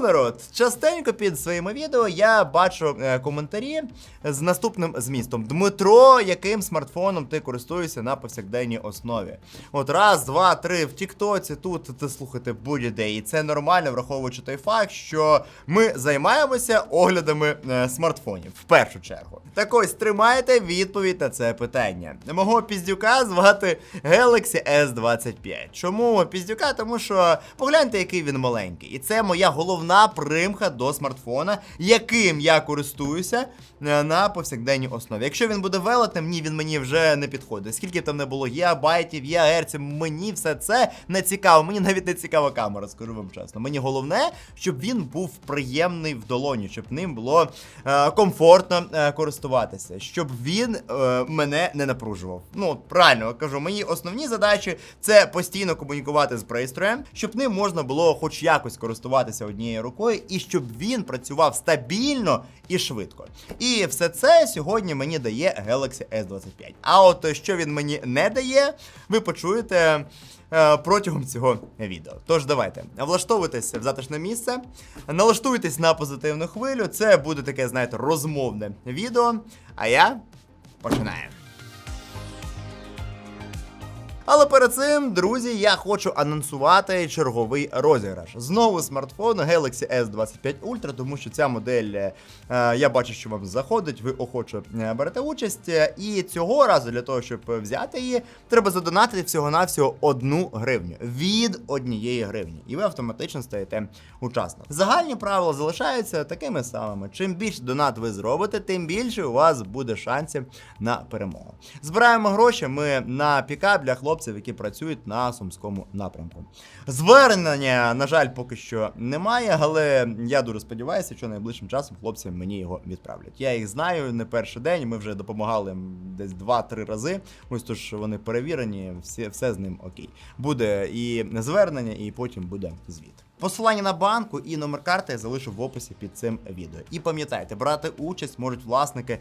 Народ! Частенько під своїми відео я бачу е, коментарі з наступним змістом: Дмитро, яким смартфоном ти користуєшся на повсякденній основі? От раз, два, три в Тіктоці, тут ти слухайте будь-де. І це нормально, враховуючи той факт, що ми займаємося оглядами е, смартфонів в першу чергу. Так ось тримайте відповідь на це питання. Мого піздюка звати Galaxy S25. Чому піздюка? Тому що погляньте, який він маленький. І це моя головна примха до смартфона, яким я користуюся е, на повсякденній основі. Якщо він буде велетним, ні, він мені вже не підходить. Скільки там не було гігабайтів, гігагерців, мені все це не цікаво. Мені навіть не цікава камера, скажу вам чесно. Мені головне, щоб він був приємний в долоні, щоб ним було е, комфортно е, користуватися, щоб він е, мене не напружував. Ну, правильно кажу, мої основні задачі це постійно комунікувати з пристроєм, щоб ним можна було хоч якось користуватися однією рукою, і щоб він працював стабільно і швидко. І все це сьогодні мені дає Galaxy S25. А от що він мені не дає, ви почуєте. е, Протягом цього відео. Тож давайте влаштовуйтесь в затишне місце, налаштуйтесь на позитивну хвилю. Це буде таке, знаєте, розмовне відео. А я починаю. Але перед цим, друзі, я хочу анонсувати черговий розіграш. Знову смартфон Galaxy S25 Ultra, тому що ця модель е, я бачу, що вам заходить, ви охоче е, берете участь. І цього разу для того, щоб взяти її, треба задонатити всього-навсього одну гривню від однієї гривні. І ви автоматично стаєте учасником. Загальні правила залишаються такими самими. Чим більше донат ви зробите, тим більше у вас буде шансів на перемогу. Збираємо гроші ми на пікап для хлопців, які працюють на сумському напрямку. Звернення, на жаль, поки що немає, але я дуже сподіваюся, що найближчим часом хлопці мені його відправлять. Я їх знаю не перший день. Ми вже допомагали десь 2-3 рази. Ось тож вони перевірені, всі, все з ним окей. Буде і звернення, і потім буде звіт. Посилання на банку і номер карти я залишу в описі під цим відео. І пам'ятайте, брати участь можуть власники е,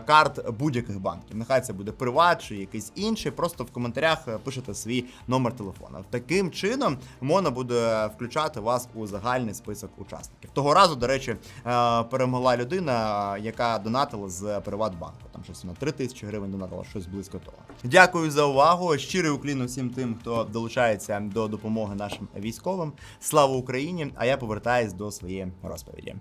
карт будь-яких банків. Нехай це буде приват чи якийсь інший. Просто в коментарях е, пишете свій номер телефона. Таким чином можна буде включати вас у загальний список учасників. Того разу, до речі, е, перемогла людина, яка донатила з Приватбанку. Там щось на 3 тисячі гривень донатила, щось близько того. Дякую за увагу. Щирий уклін всім тим, хто долучається до допомоги нашим військовим. Слава Україні! А я повертаюсь до своєї розповіді.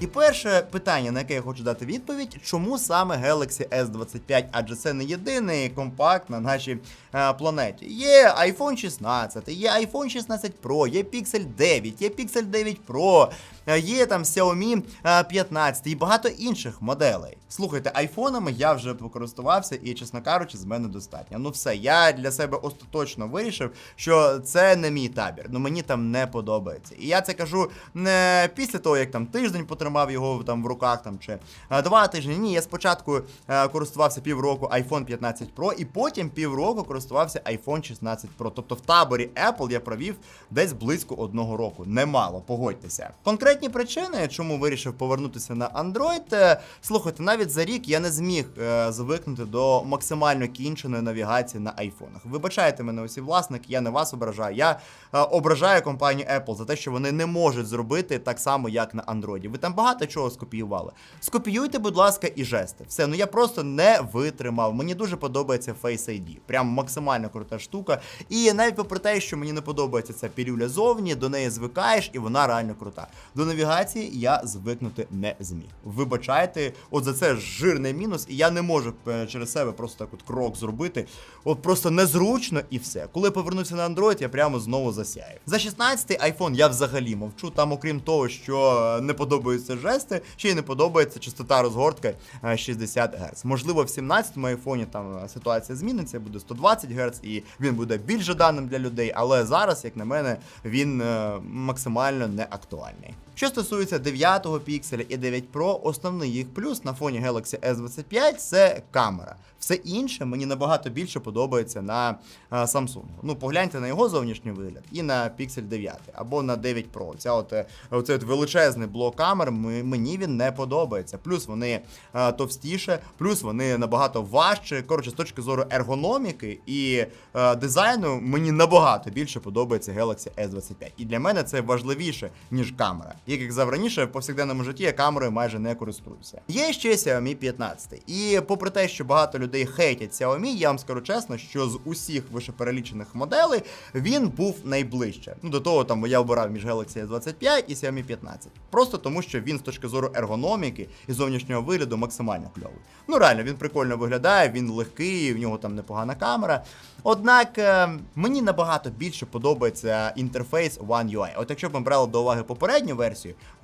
І перше питання, на яке я хочу дати відповідь, чому саме Galaxy S25? Адже це не єдиний компакт на нашій е, планеті. Є iPhone 16, є iPhone 16 Pro, є Pixel 9, є Pixel 9 Pro, є там Xiaomi е, 15 і багато інших моделей. Слухайте, айфонами я вже покористувався, і, чесно кажучи, з мене достатньо. Ну все, я для себе остаточно вирішив, що це не мій табір. Ну мені там не подобається. І я це кажу не після того, як там тиждень потримав його там в руках там чи е, два тижні. Ні, я спочатку е, користувався півроку iPhone 15 Pro, і потім півроку користувався iPhone 16 Pro. Тобто в таборі Apple я провів десь близько одного року. Немало, погодьтеся. Конкретні причини, чому вирішив повернутися на Android, е, слухайте, навіть за рік я не зміг е, звикнути до максимально кінченої навігації на айфонах. Вибачайте мене, усі власники, я не вас ображаю. Я е, ображаю компанію Apple за те, що вони не можуть зробити так само, як на Android. Ви там багато чого скопіювали. Скопіюйте, будь ласка, і жести. Все, ну я просто не витримав. Мені дуже подобається Face ID. Прям максимально крута штука. І навіть попри те, що мені не подобається ця пілюля зовні, до неї звикаєш, і вона реально крута. До навігації я звикнути не зміг. Вибачайте, от за це жирний мінус, і я не можу е, через себе просто так от крок зробити. От просто незручно і все. Коли повернуся на Android, я прямо знову засяю. За 16-й iPhone я взагалі мовчу. Там, окрім того, що е, не подобаються жести, ще й не подобається частота розгортки е, 60 Гц. Можливо, в 17-му айфоні там е, ситуація зміниться, буде 120 Гц, і він буде більш жаданим для людей. Але зараз, як на мене, він е, максимально не актуальний. Що стосується 9-го пікселя і 9 Pro, основний їх плюс на фоні Galaxy S25 це камера. Все інше мені набагато більше подобається на а, Samsung. Ну, погляньте на його зовнішній вигляд і на Pixel 9 або на 9 Pro. Ця от, е, оцей от величезний блок камер ми- мені він не подобається. Плюс вони а, товстіше, плюс вони набагато важче. Коротше, з точки зору ергономіки і е, дизайну, мені набагато більше подобається Galaxy S25. І для мене це важливіше, ніж камера. Як я казав раніше, в повсякденному житті я камерою майже не користуюся. Є ще Xiaomi 15. І попри те, що багато людей хейтять Xiaomi, я вам скажу чесно, що з усіх вищеперелічених моделей він був найближче. Ну до того там я обирав між Galaxy S25 і Xiaomi 15. Просто тому, що він з точки зору ергономіки і зовнішнього вигляду максимально кльовий. Ну реально, він прикольно виглядає, він легкий, в нього там непогана камера. Однак е, мені набагато більше подобається інтерфейс One UI. От якщо б ми брали до уваги попередню версію,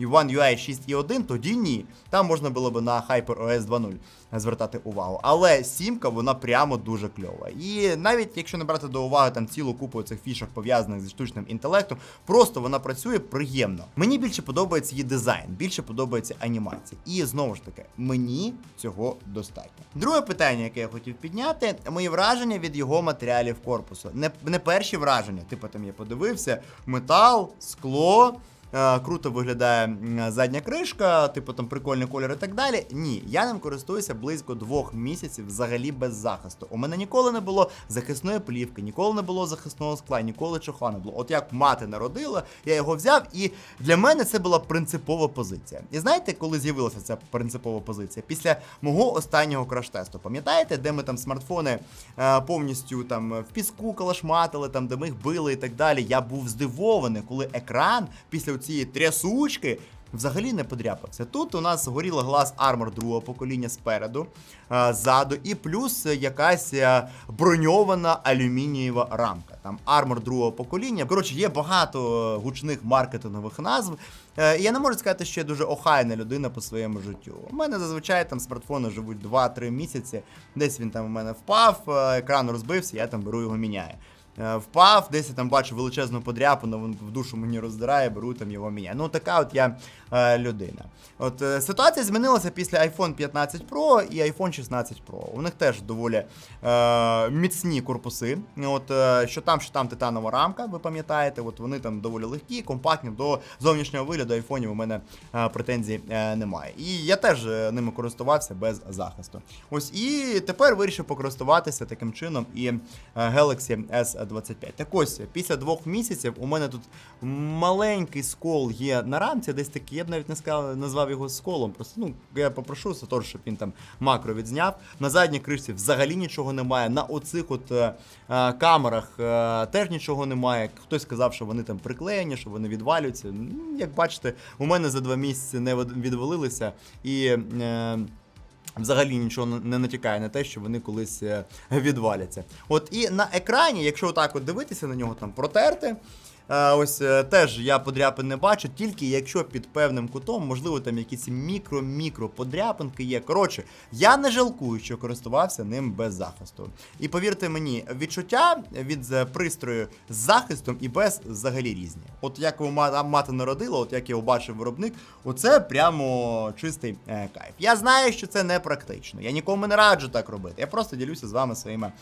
One UI 6.1, тоді ні. Там можна було б на HyperOS 2.0 звертати увагу. Але сімка, вона прямо дуже кльова. І навіть якщо не брати до уваги там цілу купу цих фішок пов'язаних зі штучним інтелектом, просто вона працює приємно. Мені більше подобається її дизайн, більше подобається анімація. І знову ж таки, мені цього достатньо. Друге питання, яке я хотів підняти, мої враження від його матеріалів корпусу. Не, не перші враження, типу там я подивився: метал, скло. Е, Круто виглядає задня кришка, типу там прикольний колір і так далі. Ні, я ним користуюся близько двох місяців взагалі без захисту. У мене ніколи не було захисної плівки, ніколи не було захисного скла, ніколи чохла не було. От як мати народила, я його взяв, і для мене це була принципова позиція. І знаєте, коли з'явилася ця принципова позиція? Після мого останнього краш-тесту. Пам'ятаєте, де ми там смартфони е, повністю там в піску калашматили, там де ми їх били і так далі. Я був здивований, коли екран після цієї трясучки. Взагалі не подряпався. Тут у нас горіла глаз Armor другого покоління спереду, е, ззаду, і плюс якась е, броньована алюмінієва рамка. Там Armor другого покоління. Коротше, є багато е, гучних маркетингових назв. І я не можу сказати, що я дуже охайна людина по своєму життю. У мене зазвичай там смартфони живуть 2-3 місяці. Десь він там у мене впав, екран розбився, я там беру його міняю. Е, Впав, десь я там бачу величезну подряпину, він в душу мені роздирає, беру там його міняю. Ну така от я е, людина. От е, ситуація змінилася після iPhone 15 Pro і iPhone 16 Pro. У них теж доволі е, міцні корпуси. От що там, що там титанова рамка, ви пам'ятаєте, от вони там доволі легкі, компактні. До зовнішнього вигляду айфонів у мене претензій немає. І я теж ними користувався без захисту. Ось і тепер вирішив покористуватися таким чином і Galaxy S25. Так ось, після двох місяців у мене тут маленький скол є на рамці, десь такий, я б навіть не сказав, назвав його сколом. Просто ну я попрошу Сатор, щоб він там макро відзняв. На задній кришці взагалі нічого немає. На оцих от е, е, камерах е, теж нічого немає. Хтось сказав, що вони там приклеєні, що вони відвалюються. Як бачите, у мене за два місяці не відвалилися і. Е, Взагалі нічого не натякає на те, що вони колись е, відваляться. От і на екрані, якщо отак от дивитися на нього там протерти. Е, Ось е, теж я подряпин не бачу, тільки якщо під певним кутом, можливо, там якісь мікро-мікро подряпинки є. Коротше, я не жалкую, що користувався ним без захисту. І повірте мені, відчуття від е, пристрою з захистом і без взагалі різні. От як його ма- мати народила, от як його бачив виробник, оце прямо чистий кайф. Я знаю, що це не практично. Я нікому не раджу так робити. Я просто ділюся з вами своїми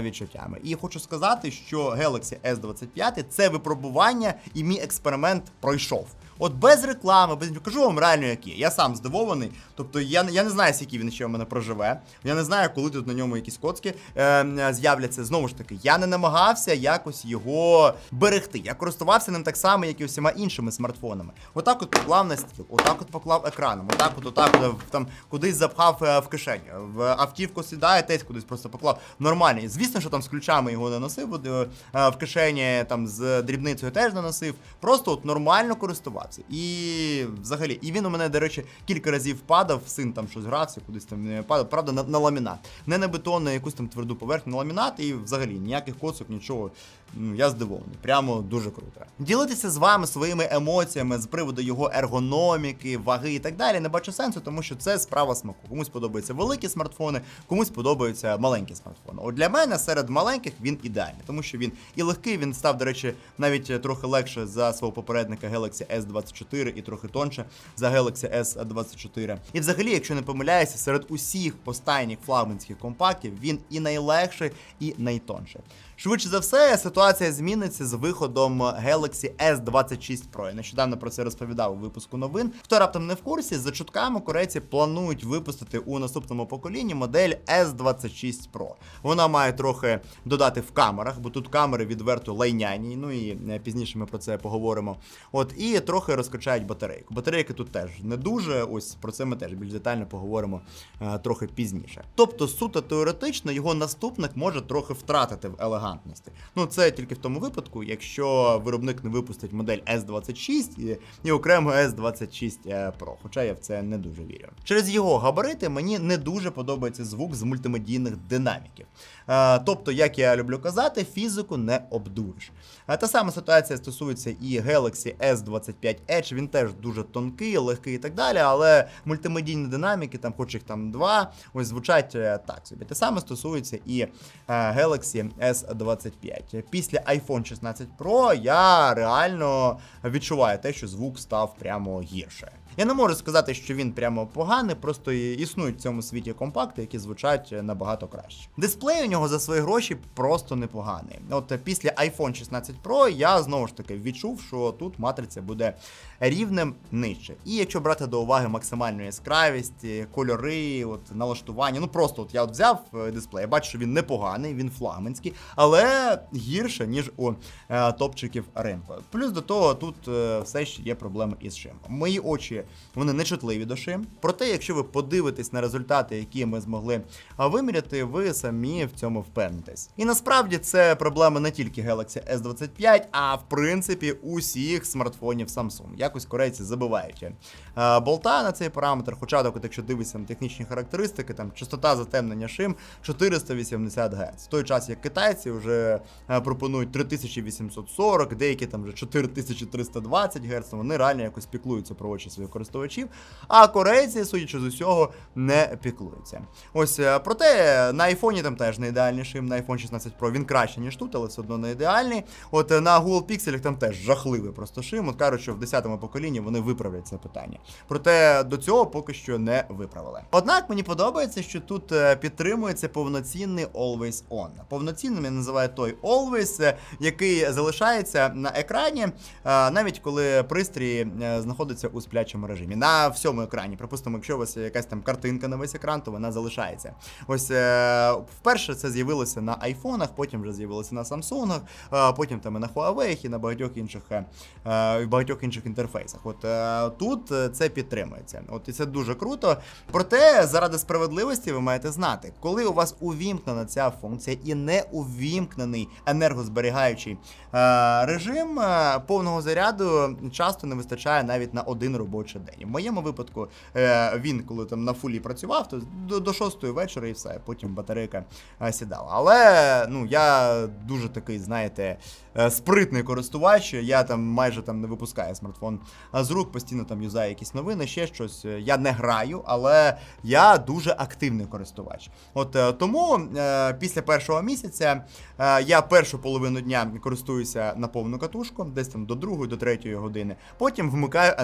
відчуттями. І хочу сказати, що Galaxy S25 це випробування, і мій експеримент пройшов. От без реклами, без кажу вам реально які. Я сам здивований. Тобто я, я не знаю, скільки він ще в мене проживе. Я не знаю, коли тут на ньому якісь коцки е, з'являться. Знову ж таки, я не намагався якось його берегти. Я користувався ним так само, як і усіма іншими смартфонами. Отак от поклав на стіл, отак от поклав екраном, отак от, отак от, там кудись запхав е, в кишеню. В автівку сідає, теж кудись просто поклав. Нормально. І Звісно, що там з ключами його не носив е, е, в кишені, там з дрібницею теж не носив. Просто от нормально користувався. І взагалі, і він у мене, до речі, кілька разів падав, син там щось грався, кудись там е, падав, правда, на, на ламінат. Не на бетон, на якусь там тверду поверхню, на ламінат, і взагалі ніяких коцок, нічого. Я здивований. Прямо дуже круто. Ділитися з вами своїми емоціями з приводу його ергономіки, ваги і так далі. Не бачу сенсу, тому що це справа смаку. Комусь подобаються великі смартфони, комусь подобаються маленькі смартфони. От для мене серед маленьких він ідеальний, тому що він і легкий, він став, до речі, навіть трохи легше за свого попередника Galaxy S25. S24 і трохи тонше за Galaxy S24. І взагалі, якщо не помиляюся, серед усіх останніх флагманських компактів він і найлегший, і найтонший. Швидше за все, ситуація зміниться з виходом Galaxy S26 Pro. Я нещодавно про це розповідав у випуску новин. Хто раптом не в курсі, за чутками корейці планують випустити у наступному поколінні модель S26 Pro. Вона має трохи додати в камерах, бо тут камери відверто лайняні. Ну і е, пізніше ми про це поговоримо. От і трохи розкачають батарейку. Батарейки тут теж не дуже. Ось про це ми теж більш детально поговоримо е, трохи пізніше. Тобто, суто теоретично, його наступник може трохи втратити в елегантності. Ну це тільки в тому випадку, якщо виробник не випустить модель S26 і, і окремо S26 Pro. Хоча я в це не дуже вірю. Через його габарити мені не дуже подобається звук з мультимедійних динаміків. Е, тобто, як я люблю казати, фізику не обдуриш. А та сама ситуація стосується і Galaxy S25 Edge. Він теж дуже тонкий, легкий і так далі, але мультимедійні динаміки, там, хоч їх там два, ось звучать е, так собі. Те саме стосується і е, Galaxy S25. Після iPhone 16 Pro я реально відчуваю те, що звук став прямо гірше. Я не можу сказати, що він прямо поганий, просто існують в цьому світі компакти, які звучать е, набагато краще. Дисплей у нього за свої гроші просто непоганий. От е, після iPhone 16 Pro я знову ж таки відчув, що тут матриця буде рівнем нижче. І якщо брати до уваги максимальну яскравість, е, кольори, от налаштування, ну просто от я от взяв дисплей, я бачу, що він непоганий, він флагманський, але гірше, ніж у е, топчиків ринку. Плюс до того, тут е, все ще є проблеми із шим. Мої очі вони не чутливі до шим. Проте, якщо ви подивитесь на результати, які ми змогли виміряти, ви самі в цьому впевнитесь. І насправді це проблема не тільки Galaxy S25, а в принципі усіх смартфонів Samsung. Якось корейці забивають е, болта на цей параметр. Хоча так, якщо дивитися на технічні характеристики, там частота затемнення шим 480 Гц. В той час як китайці вже пропонують 3840, деякі там вже 4320 Гц, вони реально якось піклуються про очі своїх користувачів. А корейці, судячи з усього, не піклуються. Ось е, проте на айфоні там теж не ідеальний шим, на iPhone 16 Pro він краще, ніж тут, але все одно не ідеальний. От е, на Google Pixel там теж жахливий просто шим. От кажуть, що в 10-му поколінні вони виправлять це питання. Проте до цього поки що не виправили. Однак мені подобається, що тут е, підтримується повноцінний Always On. Повноцінним я називаю той Always, який залишається на екрані, навіть коли пристрій знаходиться у сплячому режимі. На всьому екрані. Припустимо, якщо у вас є якась там картинка на весь екран, то вона залишається. Ось е, вперше це з'явилося на айфонах, потім вже з'явилося на Samsung, е, потім там і на Huawei, і на багатьох інших е, багатьох інших інтерфейсах. От тут це підтримується. От і це дуже круто. Проте, заради справедливості, ви маєте знати, коли у вас увімкнена ця функція і не увімкнений енергозберігаючий режим, повного заряду часто не вистачає навіть на один робочий день. В моєму випадку е, він, коли там на фулі працював, то до, 6 вечора і все, потім батарейка е, сідала. Але ну я дуже такий, знаєте, е, спритний користувач. Я там майже там не випускаю смартфон з рук, постійно там юзаю якісь новини, ще щось. Я не граю, але я дуже активний користувач. От тому після першого місяця я першу половину дня користуюся на повну катушку, десь там до другої, до третьої години. Потім вмикаю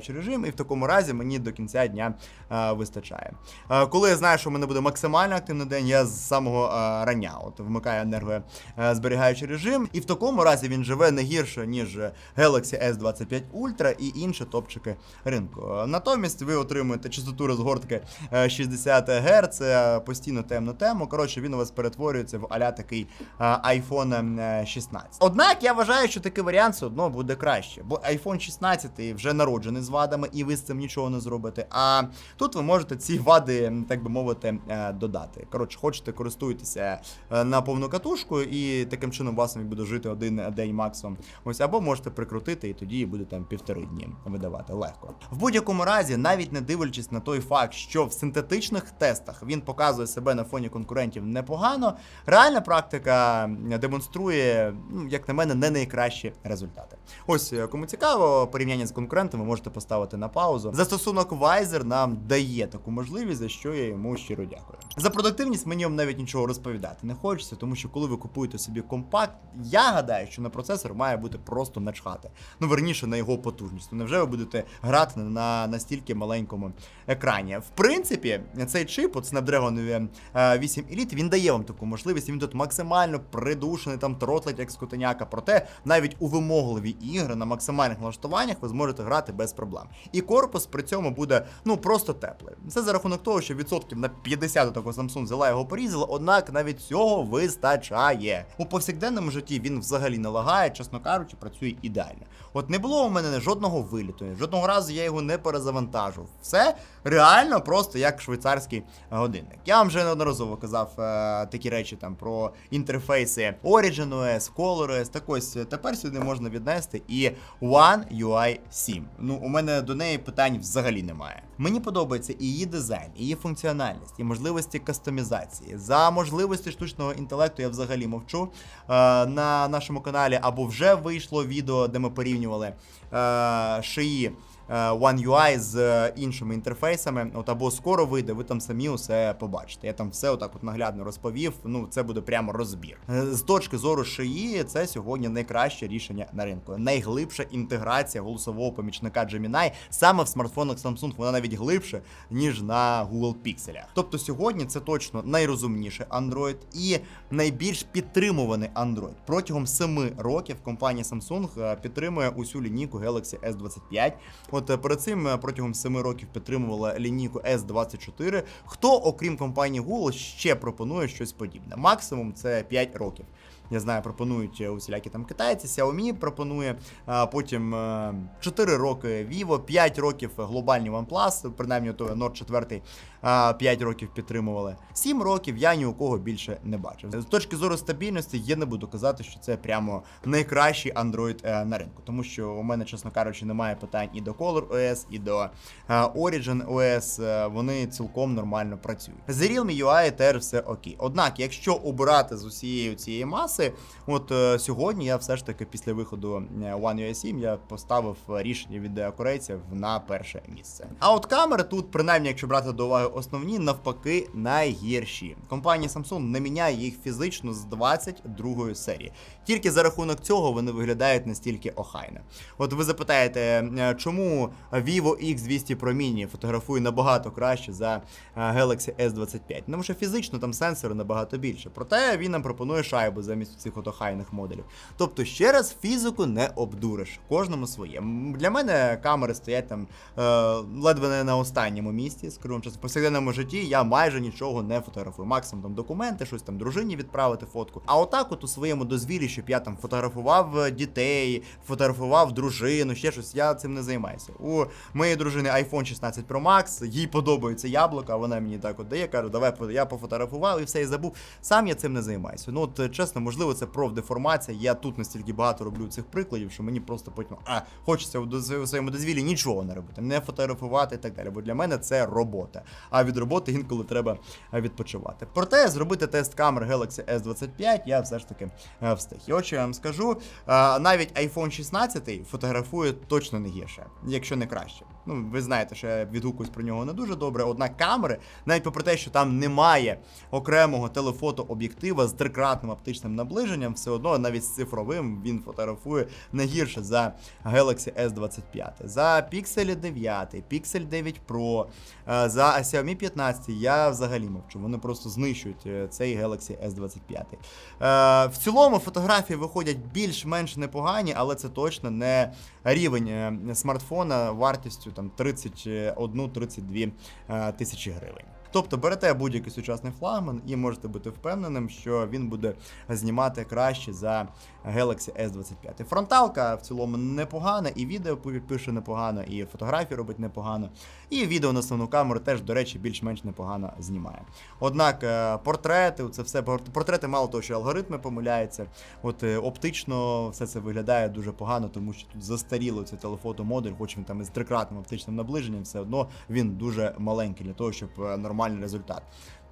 енергозберігаючий режим, і в такому разі мені до кінця дня е, вистачає. Е, коли я знаю, що в мене буде максимально активний день, я з самого е, рання от вмикаю енергозберігаючий режим, і в такому разі він живе не гірше, ніж Galaxy S25 Ultra і інші топчики ринку. Натомість ви отримуєте частоту розгортки е, 60 Гц, постійно темну тему. Коротше, він у вас перетворюється в аля такий iPhone е, 16. Однак я вважаю, що такий варіант все одно буде краще, бо iPhone 16 вже народжений з вадами, і ви з цим нічого не зробите. А тут ви можете ці вади, так би мовити, е, додати. Коротше, хочете користуйтеся е, на повну катушку, і таким чином вас буде жити один день максимум. Ось або можете прикрутити, і тоді буде там півтори дні видавати легко. В будь-якому разі, навіть не дивлячись на той факт, що в синтетичних тестах він показує себе на фоні конкурентів непогано. Реальна практика демонструє, ну, як на мене, не найкращі результати. Ось е, кому цікаво, порівняння з конкурентами можете поставити на паузу. Застосунок вайзер нам дає таку можливість, за що я йому щиро дякую. За продуктивність мені вам навіть нічого розповідати не хочеться, тому що коли ви купуєте собі компакт, я гадаю, що на процесор має бути просто начхати. Ну верніше на його потужність. Ну невже ви будете грати на настільки маленькому екрані? В принципі, цей чип, от Snapdragon 8 Elite, він дає вам таку можливість. Він тут максимально придушений, там тротлить як скотеняка. Проте навіть у вимогливі ігри на максимальних налаштуваннях ви зможете грати без проблем. І корпус при цьому буде ну просто теплий. Це за рахунок того, що відсотків на 50 такого Samsung взяла його порізала, однак навіть цього вистачає. У повсякденному житті він взагалі не лагає, чесно кажучи, працює ідеально. От не було у мене жодного виліту, жодного разу я його не перезавантажував. Все реально просто як швейцарський годинник. Я вам вже неодноразово казав е, такі речі там про інтерфейси Origin OS, Color OS. Так ось е, тепер сюди можна віднести і One UI 7. Ну, у мене до неї питань взагалі немає. Мені подобається і її дизайн, і її функціональність, і можливості кастомізації. За можливості штучного інтелекту я взагалі мовчу. Е, на нашому каналі або вже вийшло відео, де ми порівнювали е, шиї. Е, One UI з е, іншими інтерфейсами, от або скоро вийде, ви там самі усе побачите. Я там все отак от наглядно розповів. Ну, це буде прямо розбір. Е, З точки зору шиї, це сьогодні найкраще рішення на ринку. Найглибша інтеграція голосового помічника Gemini саме в смартфонах Samsung, вона навіть глибше, ніж на Google Pixel. Тобто сьогодні це точно найрозумніший Android і найбільш підтримуваний Android. Протягом 7 років компанія Samsung підтримує усю лінійку Galaxy S25. От е, перед цим е, протягом 7 років підтримувала лінійку S24. Хто, окрім компанії Google, ще пропонує щось подібне? Максимум це 5 років. Я знаю, пропонують е, усілякі там китайці, Xiaomi пропонує, потім е, 4 роки Vivo, 5 років глобальні OnePlus, принаймні то Nord 4 а, 5 років підтримували. 7 років я ні у кого більше не бачив. З точки зору стабільності, я не буду казати, що це прямо найкращий Android е, на ринку, тому що у мене, чесно кажучи, немає питань і до Color OS, і до е, Origin OS. е, Вони цілком нормально працюють. З Realme UI теж все окей. Однак, якщо обирати з усієї цієї маси, от сьогодні я все ж таки після виходу One UI 7 я поставив рішення від корейців на перше місце. А от камери тут, принаймні, якщо брати до уваги основні, навпаки, найгірші. Компанія Samsung не міняє їх фізично з 22 серії. Тільки за рахунок цього вони виглядають настільки охайно. От ви запитаєте, е, чому Vivo X200 Pro Mini фотографує набагато краще за е, Galaxy S25? Тому що фізично там сенсори набагато більше. Проте він нам пропонує шайбу замість цих охайних моделів. Тобто, ще раз фізику не обдуриш. Кожному своє. Для мене камери стоять там е, ледве не на останньому місці. Чесно, в повсякденному житті я майже нічого не фотографую. Максимум там документи, щось там дружині відправити фотку. А отак, от у своєму дозвіллі, щоб я там фотографував е, дітей, фотографував дружину, ще щось, я цим не займаюся. У моєї дружини iPhone 16 Pro Max, їй подобається яблуко, а вона мені так от дає, каже, давай я пофотографував і все і забув. Сам я цим не займаюся. Ну от чесно, можливо, це профдеформація. Я тут настільки багато роблю цих прикладів, що мені просто потім а хочеться у своєму дозвіллі нічого не робити, не фотографувати і так далі. Бо для мене це робота. А від роботи інколи треба е, відпочивати. Проте зробити тест камер Galaxy S25 я все ж таки е, встиг. І от що я вам скажу, е, навіть iPhone 16 фотографує точно не гірше, якщо не краще. Ну, ви знаєте, що я відгукуюсь про нього не дуже добре. Однак камери, навіть попри те, що там немає окремого телефотооб'єктива з трикратним оптичним наближенням, все одно навіть з цифровим він фотографує не гірше за Galaxy S25. За Pixel 9, Pixel 9 Pro, е, за Xiaomi 15 я взагалі мовчу. Вони просто знищують е, цей Galaxy S25. Е, В цілому фотографії виходять більш-менш непогані, але це точно не рівень смартфона вартістю там 31-32 е, тисячі гривень. Тобто берете будь-який сучасний флагман і можете бути впевненим, що він буде знімати краще за Galaxy S25. Фронталка в цілому непогана, і відео пише непогано, і фотографії робить непогано, і відео на основну камеру теж, до речі, більш-менш непогано знімає. Однак е, портрети, це все пор- портрети, мало того, що алгоритми помиляються. От е, оптично все це виглядає дуже погано, тому що тут застаріло цей телефотомодуль, хоч він там із трикратним оптичним наближенням, все одно він дуже маленький для того, щоб е, нормальний результат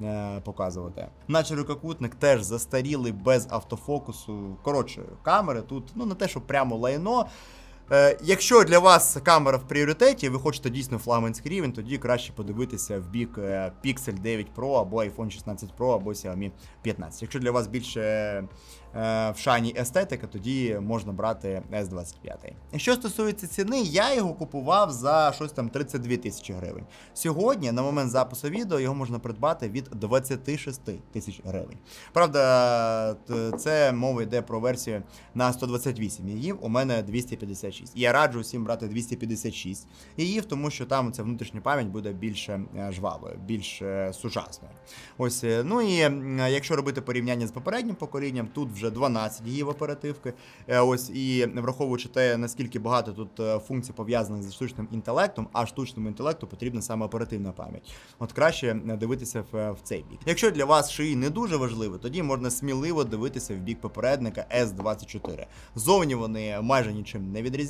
е, показувати. Наче рукокутник теж застарілий без автофокусу. Коротше, камери тут ну не те, що прямо лайно. Е, якщо для вас камера в пріоритеті, ви хочете дійсно флагманський рівень, тоді краще подивитися в бік е, Pixel 9 Pro або iPhone 16 Pro або Xiaomi 15. Якщо для вас більше е, в шані естетика, тоді можна брати S25. Що стосується ціни, я його купував за щось там 32 тисячі гривень. Сьогодні, на момент запису відео, його можна придбати від 26 тисяч гривень. Правда, це мова йде про версію на 128 її. У мене 256. І я раджу усім брати 256 її, тому що там ця внутрішня пам'ять буде більш е, жвавою, більш е, сучасною. Ось, е, ну і якщо робити порівняння з попереднім поколінням, тут вже 12 гігів оперативки. Ось і враховуючи те, наскільки багато тут функцій пов'язаних зі штучним інтелектом, а штучному інтелекту потрібна саме оперативна пам'ять. От краще дивитися в, в цей бік. Якщо для вас шиї не дуже важливо, тоді можна сміливо дивитися в бік попередника S24. Зовні вони майже нічим не відрізняються,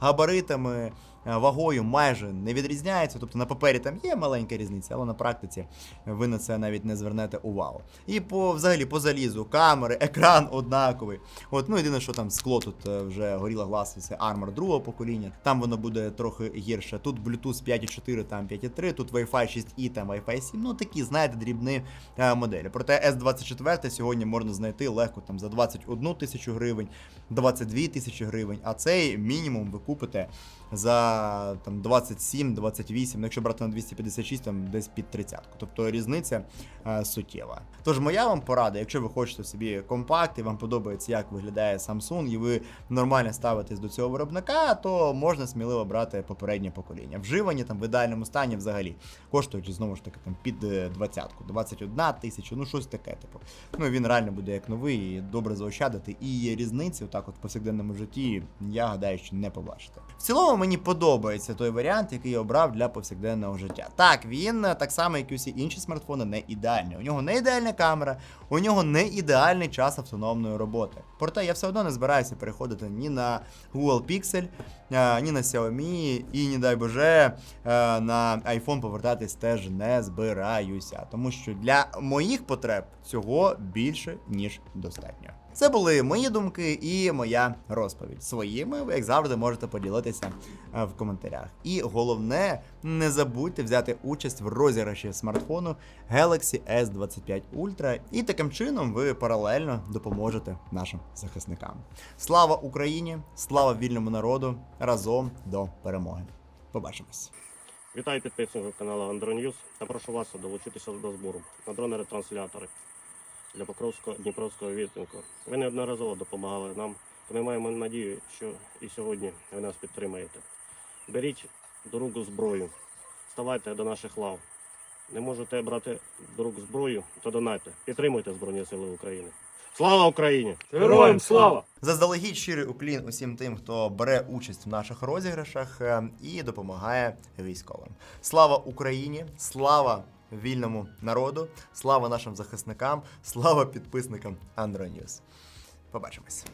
габаритами. Е, Вагою майже не відрізняється, тобто на папері там є маленька різниця, але на практиці ви на це навіть не звернете увагу. І по взагалі по залізу, камери, екран однаковий. От, ну єдине, що там скло тут е, вже горіла глаз, це Armor другого покоління. Там воно буде трохи гірше. Тут Bluetooth 5.4, там 5.3, тут Wi-Fi 6E, там Wi-Fi 7. Ну такі, знаєте, дрібні е, моделі. Проте S24 сьогодні можна знайти легко там за 21 тисячу гривень, 22 тисячі гривень, а цей мінімум ви купите за там 27-28, ну, якщо брати на 256, там десь під 30. Тобто різниця е, суттєва. Тож моя вам порада, якщо ви хочете собі компакт і вам подобається, як виглядає Samsung, і ви нормально ставитесь до цього виробника, то можна сміливо брати попереднє покоління. Вживані там в ідеальному стані взагалі коштують знову ж таки там під е, 20, 21 тисячу, ну щось таке, типу. Ну він реально буде як новий, і добре заощадити. І різниці, отак, от в повсякденному житті, я гадаю, що не побачите. В цілому мені подобається той варіант, який я обрав для повсякденного життя. Так, він е, так само, як і усі інші смартфони, не ідеальний. У нього не ідеальна камера, у нього не ідеальний час автономної роботи. Проте я все одно не збираюся переходити ні на Google Pixel, е, ні на Xiaomi, і, не дай Боже, е, на iPhone повертатись теж не збираюся. Тому що для моїх потреб цього більше, ніж достатньо. Це були мої думки і моя розповідь. Своїми ви, як завжди, можете поділитися е, в коментарях. І головне, не забудьте взяти участь в розіграші смартфону Galaxy S25 Ultra, і таким чином ви паралельно допоможете нашим захисникам. Слава Україні! Слава вільному народу! Разом до перемоги! Побачимось! Вітаю підписників каналу Андроньюз та прошу вас долучитися до збору на дрони-ретранслятори для Покровського Дніпровського відтинку. Ви неодноразово допомагали нам, то ми маємо надію, що і сьогодні ви нас підтримаєте. Беріть до рук зброю, ставайте до наших лав. Не можете брати до рук зброю, то донайте. Підтримуйте Збройні Сили України. Слава Україні! Героям слава! Заздалегідь щирий уклін усім тим, хто бере участь в наших розіграшах е, і допомагає військовим. Слава Україні! Слава вільному народу! Слава нашим захисникам! Слава підписникам Андроньюз! Побачимось!